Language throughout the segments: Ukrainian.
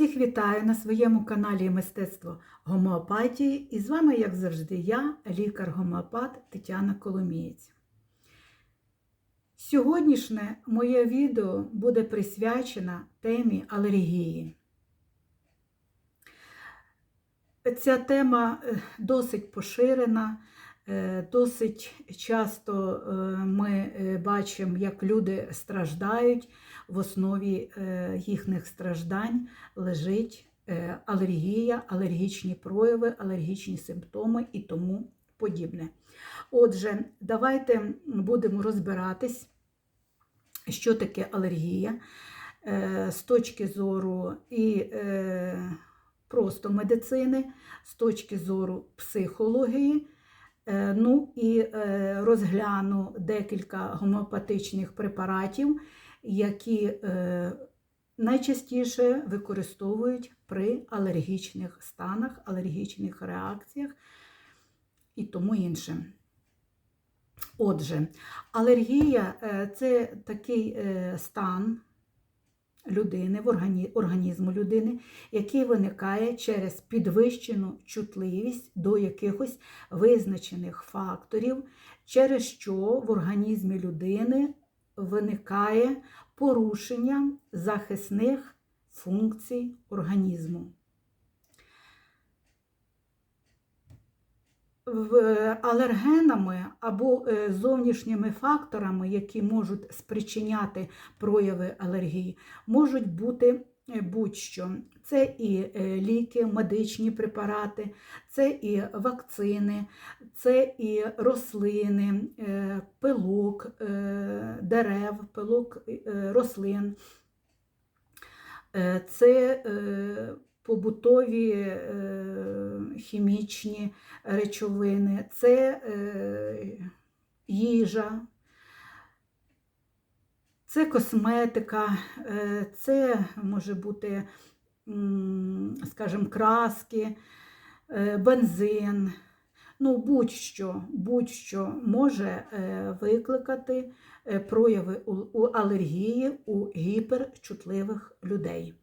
Всіх вітаю на своєму каналі Мистецтво гомеопатії. І з вами, як завжди, я, лікар-гомеопат Тетяна Коломієць. Сьогоднішнє моє відео буде присвячено темі алергії. Ця тема е, досить поширена, досить часто е, ми бачимо, як люди страждають. В основі їхніх страждань лежить алергія, алергічні прояви, алергічні симптоми і тому подібне. Отже, давайте будемо розбиратись, що таке алергія з точки зору і просто медицини, з точки зору психології. Ну і розгляну декілька гомеопатичних препаратів, які найчастіше використовують при алергічних станах, алергічних реакціях і тому інше. Отже, алергія це такий стан людини, в органі, організму людини, який виникає через підвищену чутливість до якихось визначених факторів, через що в організмі людини виникає порушення захисних функцій організму. Алергенами або зовнішніми факторами, які можуть спричиняти прояви алергії, можуть бути будь-що. Це і ліки, медичні препарати, це і вакцини, це і рослини, пилок дерев, пилок рослин, це побутові хімічні речовини, це їжа. Це косметика, це може бути, скажімо, краски, бензин. Ну, будь-що будь-що може викликати прояви алергії у гіперчутливих людей.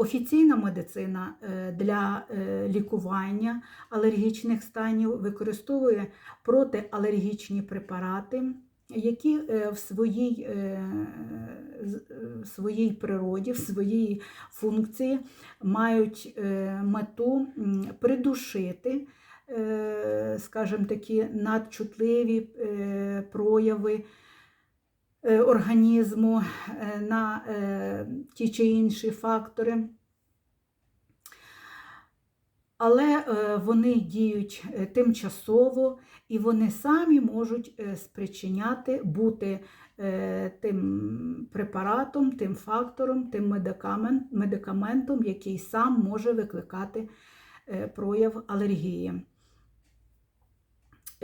Офіційна медицина для лікування алергічних станів використовує протиалергічні препарати які в своїй в своїй природі, в своїй функції мають мету придушити, скажімо такі, надчутливі прояви організму на ті чи інші фактори. Але вони діють тимчасово і вони самі можуть спричиняти бути тим препаратом, тим фактором, тим медикаментом, який сам може викликати прояв алергії.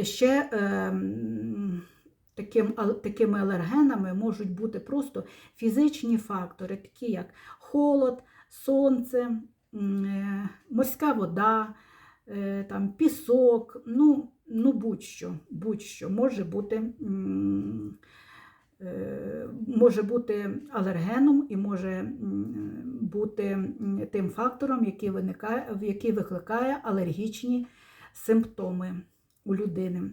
Ще таким, такими алергенами можуть бути просто фізичні фактори, такі як холод, сонце, морська вода, там, пісок, ну, ну будь-що, будь-що може бути може бути алергеном і може бути тим фактором, який, виникає, який викликає алергічні симптоми у людини.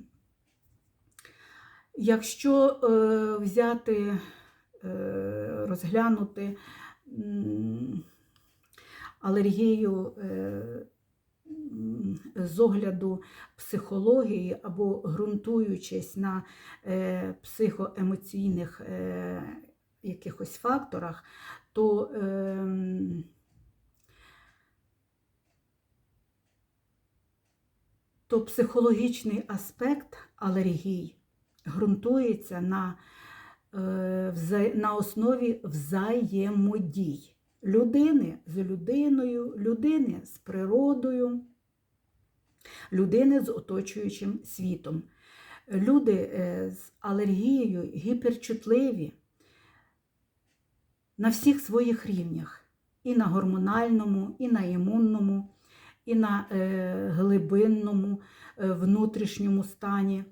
Якщо взяти, розглянути алергію з огляду психології або ґрунтуючись на психоемоційних якихось факторах, то то психологічний аспект алергій ґрунтується на, на основі взаємодій людини з людиною, людини з природою, людини з оточуючим світом. Люди з алергією гіперчутливі на всіх своїх рівнях, і на гормональному, і на імунному, і на глибинному внутрішньому стані.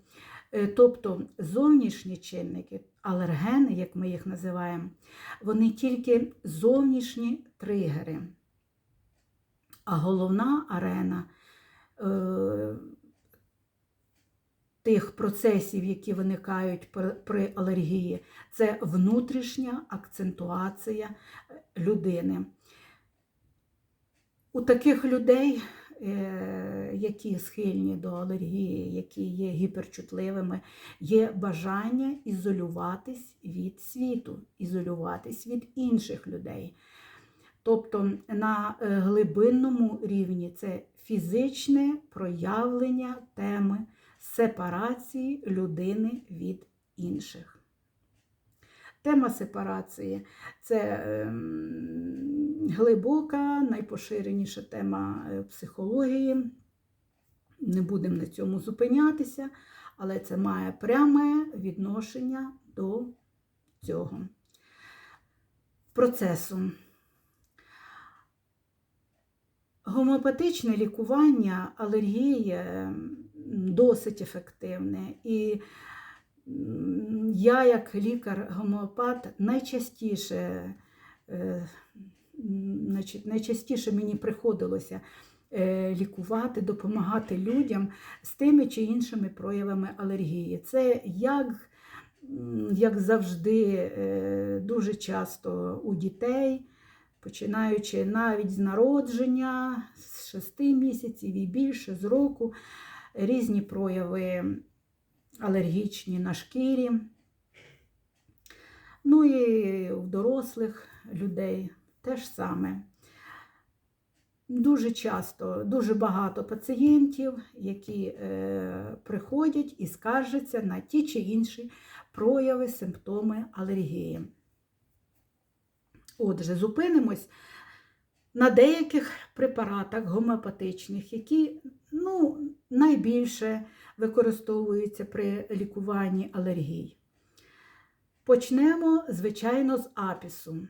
Е, Тобто зовнішні чинники, алергени, як ми їх називаємо, вони тільки зовнішні тригери. А головна арена е, тих процесів, які виникають при, алергії, це внутрішня акцентуація е, людини. У таких людей, які схильні до алергії, які є гіперчутливими, є бажання ізолюватись від світу, ізолюватись від інших людей. Тобто на е, глибинному рівні це фізичне проявлення теми сепарації людини від інших. Тема сепарації це ем, глибока, найпоширеніша тема е, психології. Не будемо на цьому зупинятися, але це має пряме відношення до цього процесу. Гомеопатичне лікування алергії ем, досить ефективне. І я, як лікар-гомеопат, найчастіше, е, найчастіше мені приходилося е, лікувати, допомагати людям з тими чи іншими проявами алергії. Це як, як завжди, е, дуже часто у дітей починаючи навіть з народження, з 6 місяців і більше, з року, різні прояви алергічні на шкірі. Ну і у дорослих людей теж саме. Дуже часто, дуже багато пацієнтів, які е, приходять і скаржаться на ті чи інші прояви, симптоми алергії. Отже, зупинимось на деяких препаратах гомеопатичних, які ну, найбільше використовуються при лікуванні алергій. Почнемо, звичайно, з апісу.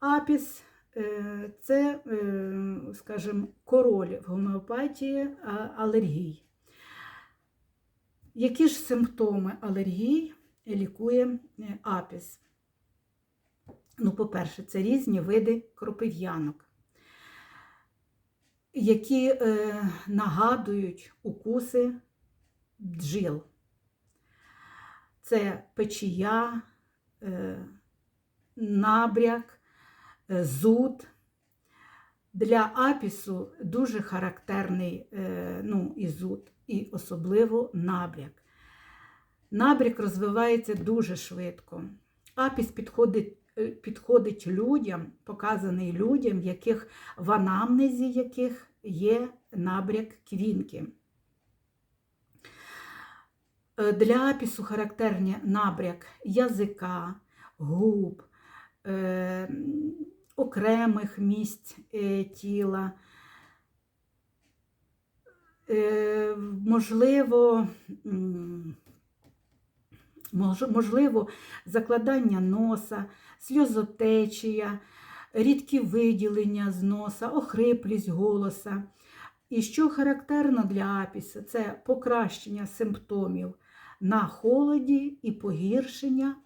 Апіс е, це, е, скажімо, король в гомеопатії алергій. Які ж симптоми алергій лікує е, апіс? Ну, по-перше, це різні види кропив'янок, які е, нагадують укуси бджіл. Це печія, е, набряк, зуд. Для апісу дуже характерний е, ну, і зуд, і особливо набряк. Набряк розвивається дуже швидко. Апіс підходить е, підходить людям, показаний людям, яких в анамнезі яких є набряк квінки. Е, Для апісу характерні набряк язика, губ, е, окремих місць е, тіла. Е, можливо, можливо, закладання носа, сльозотечія, рідкі виділення з носа, охриплість голоса. І що характерно для апіса, це покращення симптомів на холоді і погіршення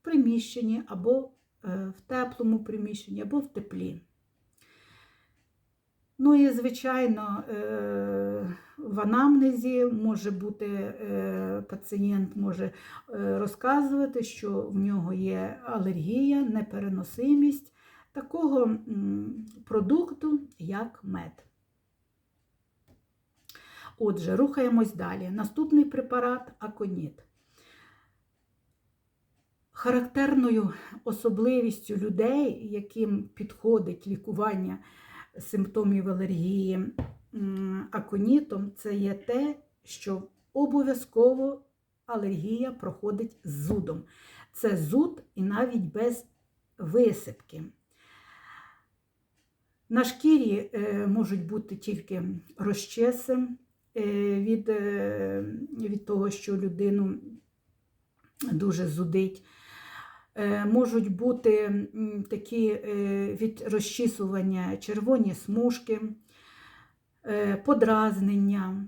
в приміщенні або в теплому приміщенні, або в теплі. Ну і, звичайно, е, в анамнезі може бути е, пацієнт може е, розказувати, що в нього є алергія, непереносимість такого продукту, як мед. Отже, рухаємось далі. Наступний препарат аконіт. Характерною особливістю людей, яким підходить лікування симптомів алергії аконітом, це є те, що обов'язково алергія проходить з зудом. Це зуд і навіть без висипки. На шкірі е, можуть бути тільки розчеси е, від, е, від того, що людину дуже зудить. Е, Можуть бути такі е, від розчісування червоні смужки, е, подразнення,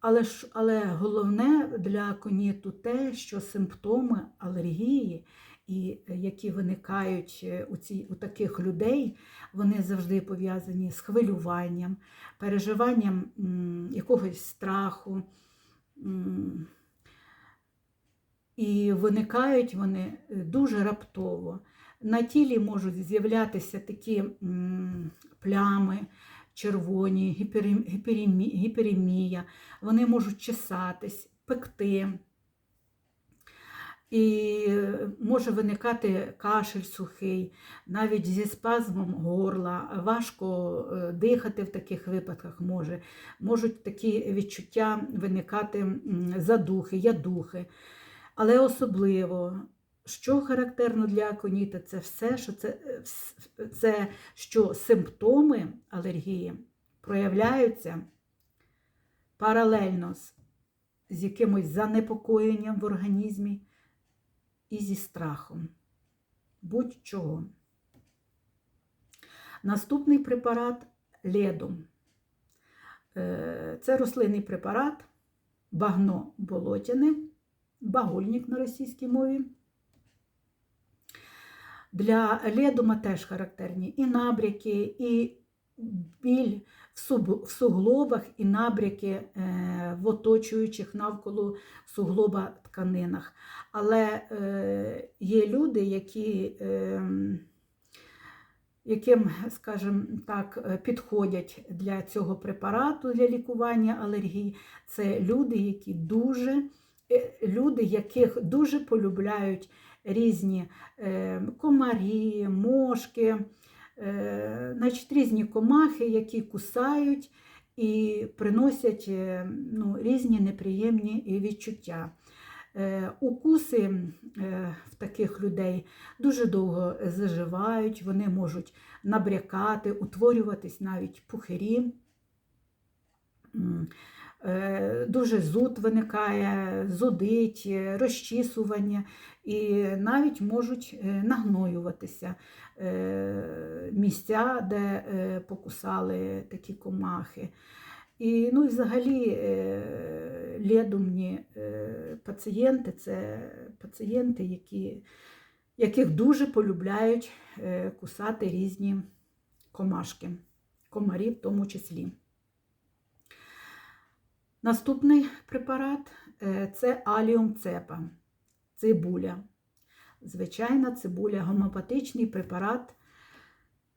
Але, ж, але головне для коніту те, що симптоми алергії, і які виникають у, ці, у таких людей, вони завжди пов'язані з хвилюванням, переживанням якогось страху. І виникають вони е, дуже раптово. На тілі можуть з'являтися такі плями червоні, гіперемія, вони можуть чесатись, пекти. І може виникати кашель сухий, навіть зі спазмом горла, важко е, дихати в таких випадках може. Можуть такі відчуття виникати задухи, ядухи. Але особливо, що характерно для аконіта, це все, що це, е, це що симптоми алергії проявляються паралельно з, з якимось занепокоєнням в організмі і зі страхом. Будь-чого. Наступний препарат ледом. Е, Це рослинний препарат, багно болотяне, багульник на російській мові. Для ледума теж характерні і набряки, і біль в суглобах, і набряки е, в оточуючих навколо суглоба тканинах. Але е, є люди, які, е, яким, скажімо так, е, підходять для цього препарату для лікування алергії. Це люди, які дуже, люди, яких дуже полюбляють різні е, комарі, мошки, е, значить, різні комахи, які кусають і приносять е, ну, різні неприємні відчуття. Е, Укуси е, в таких людей дуже довго заживають, вони можуть набрякати, утворюватись навіть пухирі. Е, Дуже зуд виникає, зудить, е, розчісування, і навіть можуть е, нагноюватися місця, де покусали такі комахи. І, ну, і взагалі ледумні пацієнти це пацієнти, які, яких дуже полюбляють кусати різні комашки, комарі в тому числі. Наступний препарат е, це аліум цепа, цибуля. Звичайна цибуля, гомеопатичний препарат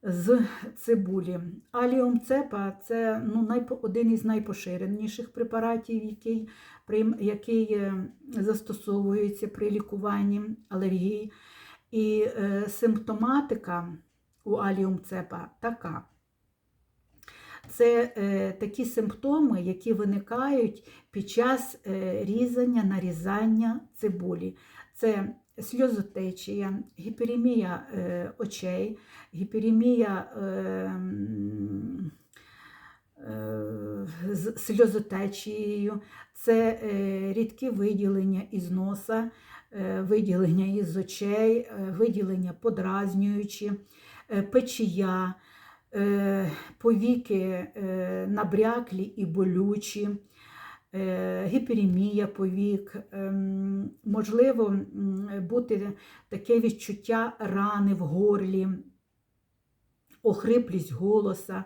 з цибулі. Аліум цепа це ну, один із найпоширеніших препаратів, який, який е, застосовується при лікуванні алергії. І е, симптоматика у аліум цепа така. Це е, такі симптоми, які виникають під час е, різання, нарізання цибулі. Це сльозотечія, гіперемія е, очей, гіперемія з сльозотечією, це рідкі виділення із носа, виділення із очей, виділення подразнюючі, печія, повіки е, набряклі і болючі, е, гіперемія повік, ем, можливо бути таке відчуття рани в горлі, охриплість голоса,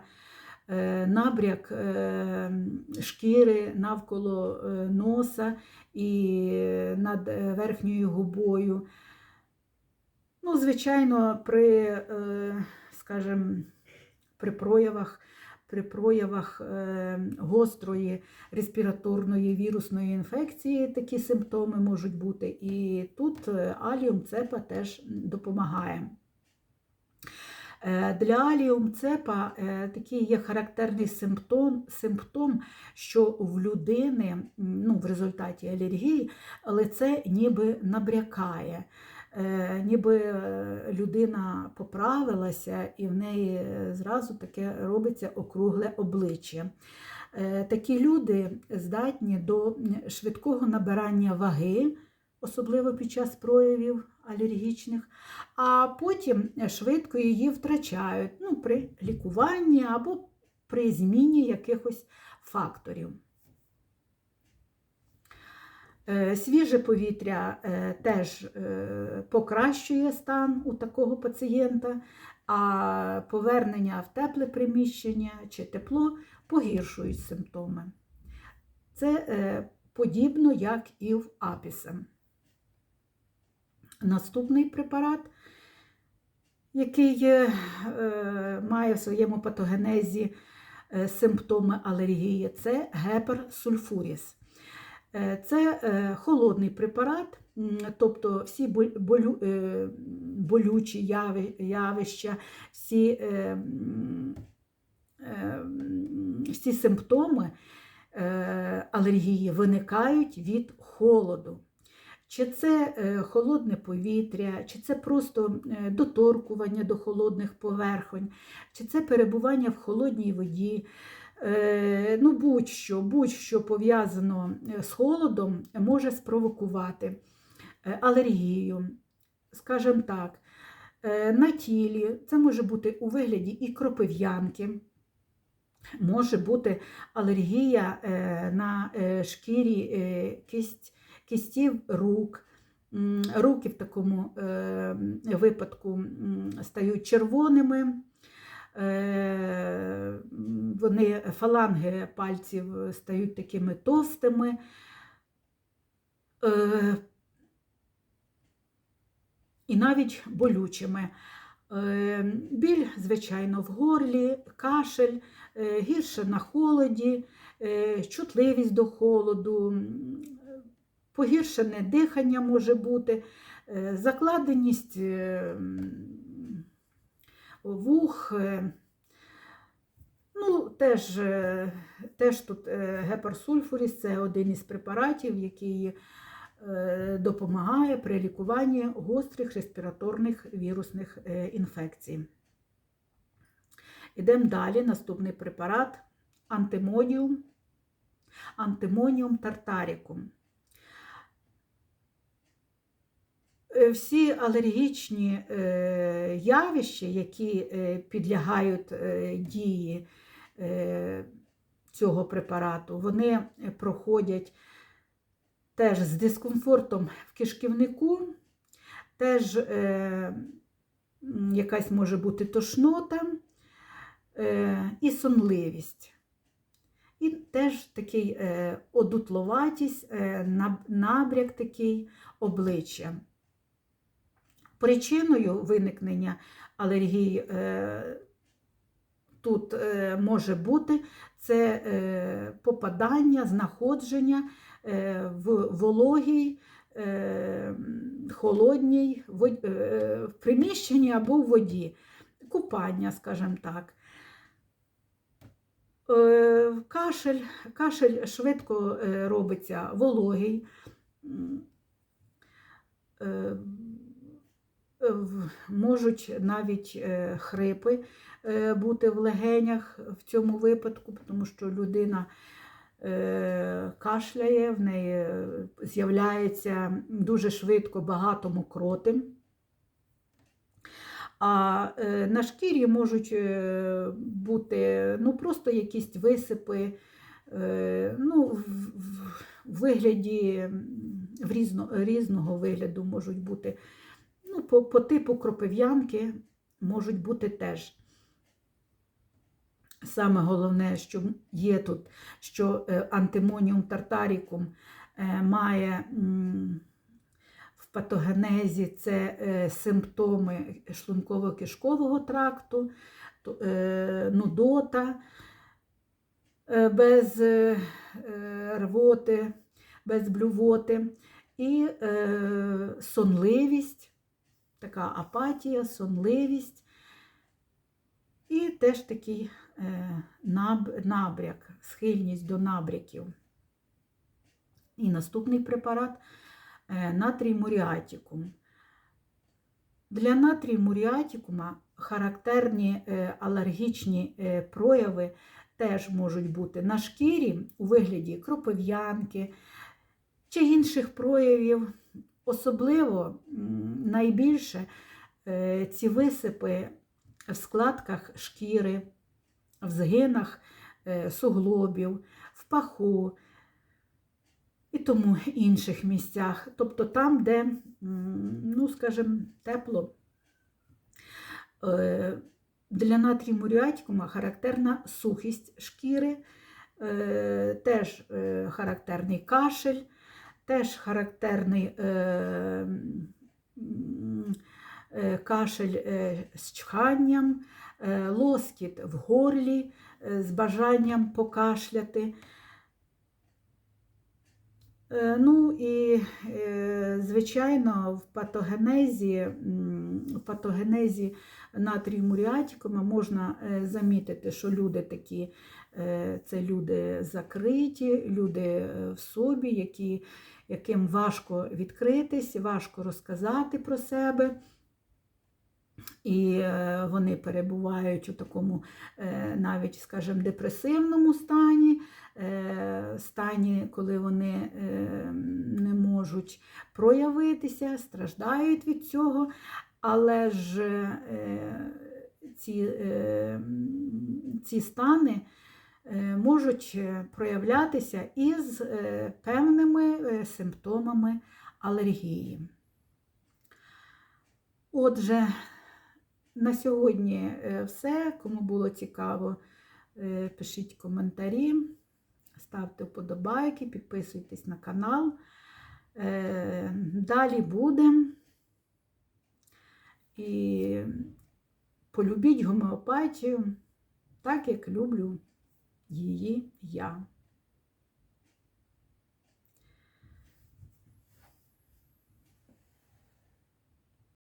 е, набряк е, шкіри навколо е, носа і над е, верхньою губою. Ну, звичайно, при, е, скажімо, при проявах, при проявах е, гострої респіраторної вірусної інфекції такі симптоми можуть бути. І тут е, аліум цепа теж допомагає. Е, Для аліум цепа такий є характерний симптом, симптом, що в людини ну, в результаті алергії лице ніби набрякає. Е, Ніби е, людина поправилася і в неї е, зразу таке робиться округле обличчя. Такі люди здатні до швидкого набирання ваги, особливо під час проявів алергічних, а потім швидко її втрачають ну, при лікуванні або при зміні якихось факторів. Е, Свіже повітря е, теж е, покращує стан у такого пацієнта, а повернення в тепле приміщення чи тепло погіршують симптоми. Це подібно, як і в апісем. Наступний препарат, який має в своєму патогенезі симптоми алергії, це геперсульфуріс. Е, Це е, холодний препарат, тобто всі болю- е, болючі явища, всі, всі симптоми алергії виникають від холоду. Чи це холодне повітря, чи це просто доторкування до холодних поверхонь, чи це перебування в холодній воді. Е, Ну, будь-що, будь-що пов'язано е, з холодом може спровокувати е, алергію, скажімо так, на тілі. Це може бути у вигляді і кропив'янки, може бути алергія на шкірі кисть, кістів рук. Руки в такому випадку стають червоними. Е, Вони фаланги пальців стають такими товстими. Е, І навіть болючими. Е, Біль, звичайно, в горлі, кашель, е, гірше на холоді, е, чутливість до холоду, погіршене дихання може бути, е, закладеність е, вух. Ну, теж, е, теж тут е, геперсульфуріс це один із препаратів, який е, допомагає при лікуванні гострих респіраторних вірусних інфекцій. Ідемо далі. Наступний препарат антимодіум, антимоніум тартарікум. Всі алергічні явища, які підлягають дії цього препарату, вони проходять теж з дискомфортом в кишківнику, теж е, якась може бути тошнота е, і сонливість. І теж такий е, одутловатість, е, набряк такий обличчя. Причиною виникнення алергії е, тут е, може бути це е, попадання, знаходження е, в вологій, холодній в приміщенні або в воді, купання, скажімо так. Кашель, кашель швидко робиться вологий. Можуть навіть хрипи бути в легенях в цьому випадку, тому що людина е, кашляє, в неї е, з'являється дуже швидко багато мокроти. А е, на шкірі можуть е, бути ну, просто якісь висипи, е, ну, в вигляді в різно, різного вигляду можуть бути. Ну, по, по типу кропив'янки можуть бути теж. Саме головне, що є тут, що е, антимоніум тартарікум е, має в патогенезі це е, симптоми шлунково-кишкового тракту, нудота без рвоти, без блювоти і сонливість, така апатія, сонливість. І теж такий набряк, схильність до набряків. І наступний препарат е, натрій муріатікум. Для натрій муріатікума характерні е, алергічні е, прояви теж можуть бути на шкірі у вигляді кропив'янки чи інших проявів. Особливо найбільше е, ці висипи в складках шкіри, в згинах е, суглобів, в паху, і тому інших місцях. Тобто там, де, ну, скажімо, тепло. Е, Для натрію муріатикума характерна сухість шкіри, е, теж характерний кашель, теж характерний кашель з чханням, лоскіт в горлі е, з бажанням покашляти. Е, Ну і, е, звичайно, в патогенезі, в патогенезі натрію муріатикума можна е, замітити, що люди такі, е, це люди закриті, люди е, в собі, які, яким важко відкритись, важко розказати про себе. І е, вони перебувають у такому е, навіть, скажімо, депресивному стані, е, стані, коли вони не можуть проявитися, страждають від цього, але ж ці, ці стани можуть проявлятися із певними симптомами алергії. Отже, на сьогодні е, все. Кому було цікаво, е, пишіть коментарі, ставте вподобайки, підписуйтесь на канал. Е, Далі буде. І полюбіть гомеопатію, так як люблю її я.